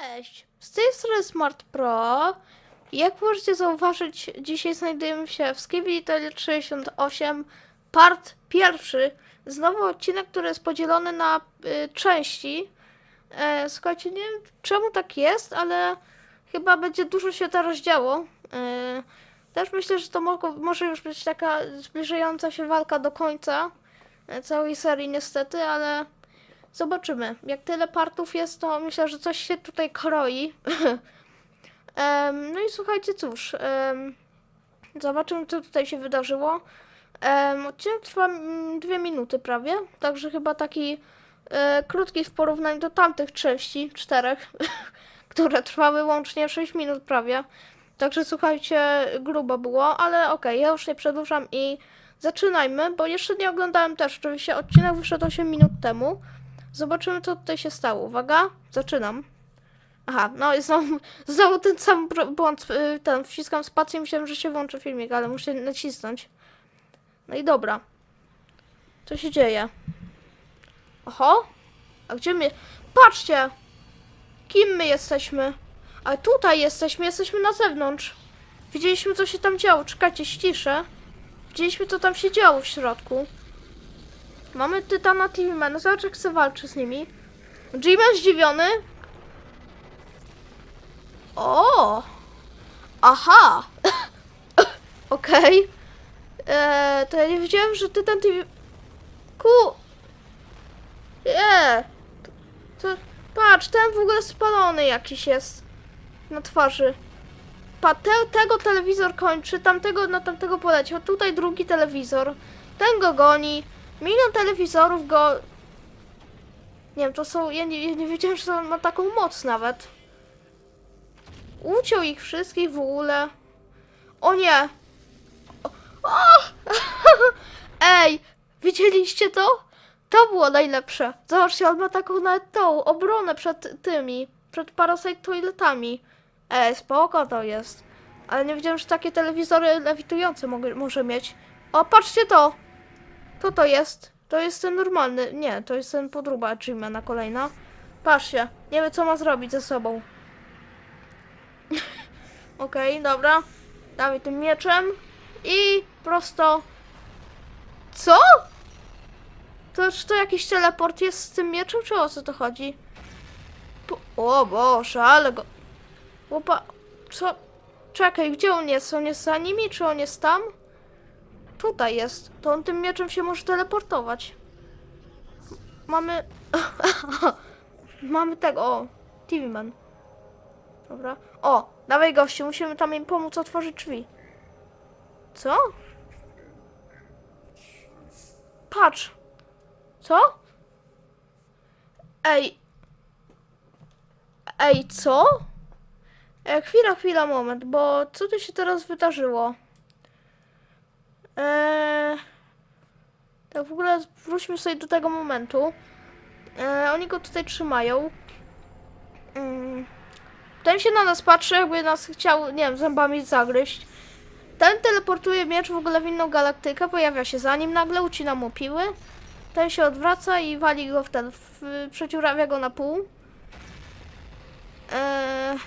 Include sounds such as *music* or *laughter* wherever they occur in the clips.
Cześć! Z tej strony Smart Pro. Jak możecie zauważyć, dzisiaj znajdujemy się w Skibidi 68, part pierwszy. Znowu odcinek, który jest podzielony na y, części. E, słuchajcie, nie wiem czemu tak jest, ale chyba będzie dużo się teraz działo. E, też myślę, że to mo- może już być taka zbliżająca się walka do końca e, całej serii niestety, ale Zobaczymy. Jak tyle partów jest, to myślę, że coś się tutaj kroi. *laughs* Em, no i słuchajcie, cóż. em, zobaczymy, co tutaj się wydarzyło. Um, odcinek trwa mm, dwie minuty prawie, także chyba taki e, krótki w porównaniu do tamtych części, czterech, *laughs* które trwały łącznie 6 minut prawie. Także słuchajcie, grubo było, ale okej, ja już nie przedłużam i zaczynajmy, bo jeszcze nie oglądałem też. Oczywiście odcinek wyszedł 8 minut temu. Zobaczymy, co tutaj się stało. Uwaga, zaczynam. Aha, no i znowu, *laughs* znowu ten sam błąd, y, ten, wciskam spację myślałem, że się włączy filmik, ale muszę nacisnąć. No i dobra. Co się dzieje? Oho, a gdzie my... Patrzcie! Kim my jesteśmy? A tutaj jesteśmy, jesteśmy na zewnątrz. Widzieliśmy, co się tam działo. Czekajcie, ściszę. Widzieliśmy, co tam się działo w środku. Mamy Tytana Teamman. Zobacz, jak se walczy z nimi. G-Man zdziwiony. O! Aha! *laughs* Okej. Eee, to ja nie wiedziałem, że Tytan TV... Ku... Nie! To... Patrz, ten w ogóle spalony jakiś jest. Na twarzy. Pa, te, tego telewizor kończy, tamtego na tamtego poleciał. Tutaj drugi telewizor. Ten go goni. Milion telewizorów go. Nie wiem, to są. Ja nie, ja nie wiedziałem, że on ma taką moc nawet. Uciął ich wszystkich w ogóle. O nie! O! o! *laughs* Ej! Widzieliście to? To było najlepsze. Zobaczcie, on ma taką nawet tą obronę przed tymi. Przed Parasite Toiletami. Ej, spoko to jest. Ale nie wiedziałem, że takie telewizory lewitujące mogę, może mieć. O, patrzcie to! Co to jest? To jest ten normalny. Nie, to jest ten podróba Achievemana kolejna. Patrzcie, nie wie co ma zrobić ze sobą. *laughs* Okej, dobra. Dawaj tym mieczem. I prosto. Co? To czy to jakiś teleport jest z tym mieczem, czy o co to chodzi? Po... O Boże, ale go... Łopa... Co? Czekaj, gdzie on jest? On jest za nimi, czy on jest tam? Tutaj jest. To on tym mieczem się może teleportować. Mamy... *laughs* Mamy tego, o. TV Man. Dobra. O, dawaj gościu, musimy tam im pomóc otworzyć drzwi. Co? Patrz. Co? Ej. Ej, co? E, chwila, chwila, moment, bo co tu się teraz wydarzyło? Eee, tak w ogóle wróćmy sobie do tego momentu. Eee, oni go tutaj trzymają. Mm. Ten się na nas patrzy, jakby nas chciał, nie wiem, zębami zagryźć. Ten teleportuje miecz w ogóle w inną galaktykę, pojawia się za nim nagle, ucina mu piły. Ten się odwraca i wali go w ten, w, przeciurawia go na pół. Eee,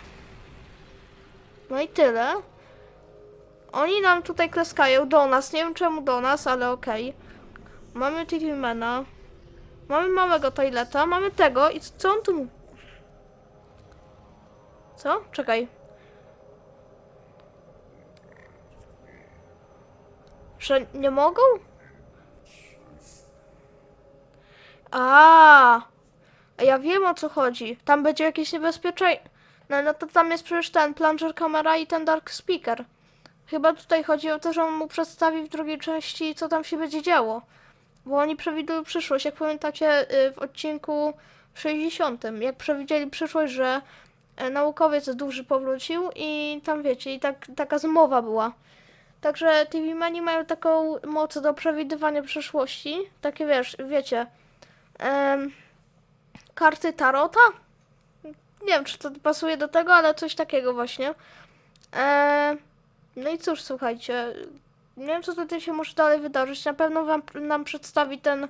no i tyle. Oni nam tutaj klaskają do nas. Nie wiem czemu do nas, ale okej. Mamy Tilimana. Mamy małego toileta. Mamy tego. I co on tu... Co? Czekaj. Że nie mogą? A ja wiem o co chodzi. Tam będzie jakieś niebezpieczeństwo. No, no to tam jest przecież ten plunger kamera i ten dark speaker. Chyba tutaj chodzi o to, że on mu przedstawi w drugiej części, co tam się będzie działo. Bo oni przewidują przyszłość. Jak pamiętacie y, w odcinku 60, jak przewidzieli przyszłość, że e, naukowiec duży powrócił i tam wiecie, i tak, taka zmowa była. Także TV Mani mają taką moc do przewidywania przyszłości. Takie wiesz, wiecie, em, karty Tarota? Nie wiem, czy to pasuje do tego, ale coś takiego właśnie. Eee, no i cóż, słuchajcie, nie wiem, co tutaj się może dalej wydarzyć. Na pewno wam, nam przedstawi ten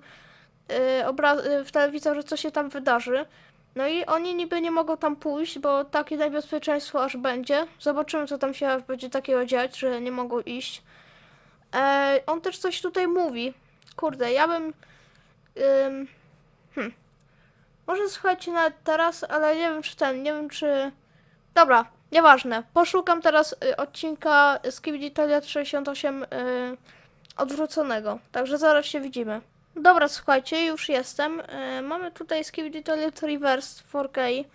yy, obraz yy, w telewizorze, co się tam wydarzy. No i oni niby nie mogą tam pójść, bo takie najbezpieczeństwo aż będzie. Zobaczymy, co tam się będzie takiego dziać, że nie mogą iść. E, on też coś tutaj mówi. Kurde, ja bym... Ym, hm. Może słuchajcie nawet teraz, ale nie wiem czy ten, nie wiem czy... Dobra, nieważne. Poszukam teraz y, odcinka z Kibiditalia 68 y, odwróconego. Także zaraz się widzimy. Dobra, słuchajcie, już jestem. Y, mamy tutaj Skibiditalia Reverse 4K.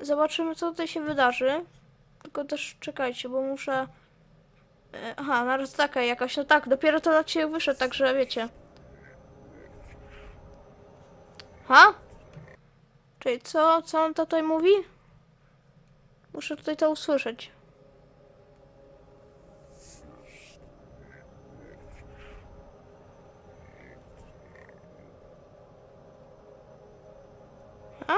Zobaczymy, co tutaj się wydarzy. Tylko też czekajcie, bo muszę... y, Aha, naraz taka jakaś, no tak, dopiero to na ciebie wyszedł, także wiecie. Ha? Czyli co, co on tutaj mówi? Muszę tutaj to usłyszeć. A?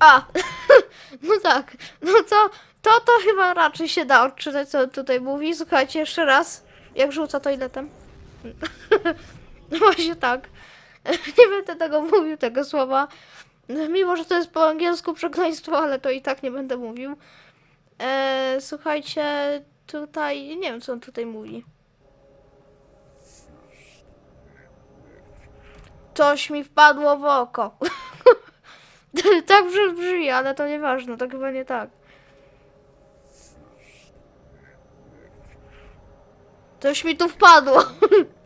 A! *laughs* no tak. No to, to, to chyba raczej się da odczytać, co tutaj mówi. Słuchajcie, jeszcze raz. Jak rzuca toiletem. *laughs* No Właśnie tak. *laughs* Nie będę tego mówił, tego słowa. Mimo, że to jest po angielsku przekleństwo, ale to i tak nie będę mówił. E, słuchajcie, tutaj. Nie wiem, co on tutaj mówi. Coś mi wpadło w oko. *laughs* tak brzmi, ale to nieważne, to chyba nie tak. Coś mi tu wpadło. *laughs*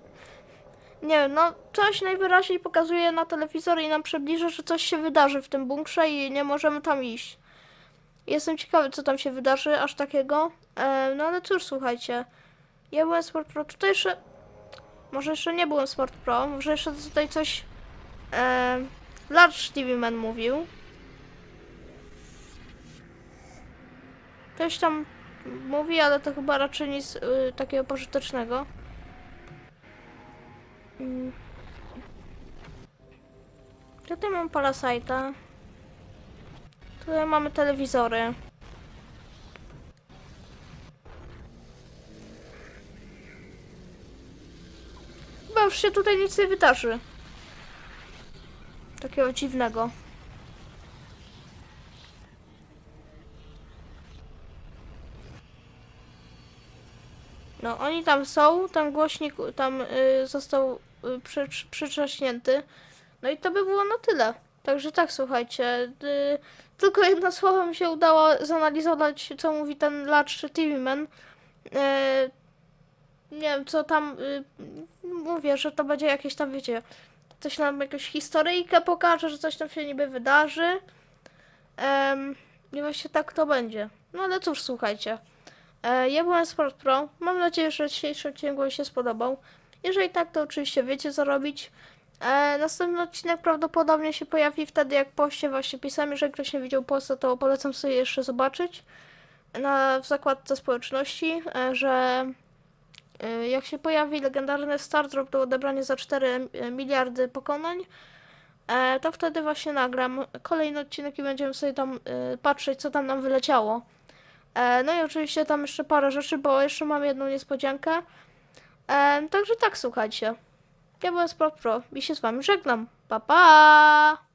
Nie wiem, no coś najwyraźniej pokazuje na telewizor i nam przybliża, że coś się wydarzy w tym bunkrze i nie możemy tam iść. Jestem ciekawy, co tam się wydarzy, aż takiego. E, no ale cóż, słuchajcie. Ja byłem Smart Pro. Tutaj jeszcze... Może jeszcze nie byłem Smart Pro. Może jeszcze tutaj coś... E, Large TV Man mówił. Coś tam mówi, ale to chyba raczej nic y, takiego pożytecznego. Mm. Tutaj mam Parasite'a. Tutaj mamy telewizory. Chyba już się tutaj nic nie wydarzy. Takiego dziwnego. No, oni tam są, tam głośnik tam y, został y, przy, przycześnięty. No i to by było na tyle. Także tak, słuchajcie. Y, tylko jedno słowo mi się udało zanalizować, co mówi ten Latch TV Man. Y, nie wiem, co tam. Y, mówię, że to będzie jakieś tam, wiecie, coś nam jakąś historyjkę pokaże, że coś tam się niby wydarzy. Em, I właśnie tak to będzie. No ale cóż, słuchajcie. E, Ja byłem Sport Pro. Mam nadzieję, że dzisiejszy odcinek się spodobał. Jeżeli tak, to oczywiście wiecie co robić. E, następny odcinek prawdopodobnie się pojawi wtedy, jak poście właśnie pisałem. Jeżeli ktoś nie widział posta, to polecam sobie jeszcze zobaczyć na, w zakładce społeczności, e, że e, jak się pojawi legendarny Star Drop do odebrania za 4 miliardy pokonań, e, to wtedy właśnie nagram kolejny odcinek i będziemy sobie tam e, patrzeć, co tam nam wyleciało. E, no i oczywiście tam jeszcze parę rzeczy, bo jeszcze mam jedną niespodziankę. E, także tak, słuchajcie. Ja byłem Sport Pro i się z wami żegnam. Pa, pa!